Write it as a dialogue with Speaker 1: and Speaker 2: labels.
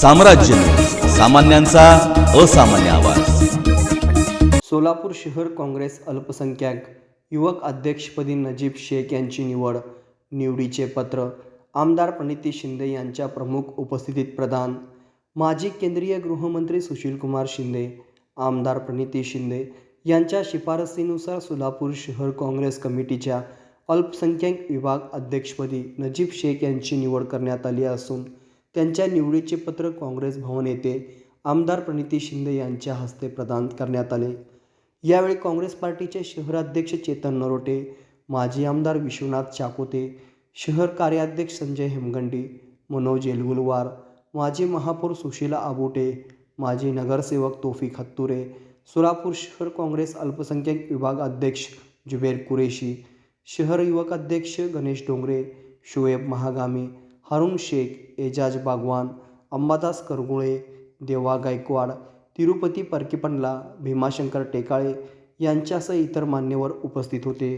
Speaker 1: साम्राज्य सामान्यांचा असामान्य आवाज.
Speaker 2: सोलापूर शहर काँग्रेस अल्पसंख्याक युवक अध्यक्षपदी नजीब शेख यांची निवड निवडीचे पत्र आमदार प्रणिती शिंदे यांच्या प्रमुख उपस्थितीत प्रदान माजी केंद्रीय गृहमंत्री सुशीलकुमार शिंदे आमदार प्रणिती शिंदे यांच्या शिफारसीनुसार सोलापूर शहर काँग्रेस कमिटीच्या अल्पसंख्याक विभाग अध्यक्षपदी नजीब शेख यांची निवड करण्यात आली असून त्यांच्या निवडीचे पत्र काँग्रेस भवन येथे आमदार प्रणिती शिंदे यांच्या हस्ते प्रदान करण्यात आले. यावेळी काँग्रेस पार्टीचे शहराध्यक्ष चेतन नरोटे माजी आमदार विश्वनाथ चाकोते शहर कार्याध्यक्ष संजय हेमगंडी मनोज येलगुलवार माजी महापौर सुशीला आबोटे माजी नगरसेवक तोफिक हत्तुरे सोलापूर शहर काँग्रेस अल्पसंख्याक विभाग अध्यक्ष जुबेर कुरेशी शहर युवक अध्यक्ष गणेश डोंगरे शोएब महागामी हरुण शेख एजाज बागवान अंबादास करगुळे देवा गायकवाड तिरुपती परकीपंडला भीमाशंकर टेकाळे यांच्यासह इतर मान्यवर उपस्थित होते.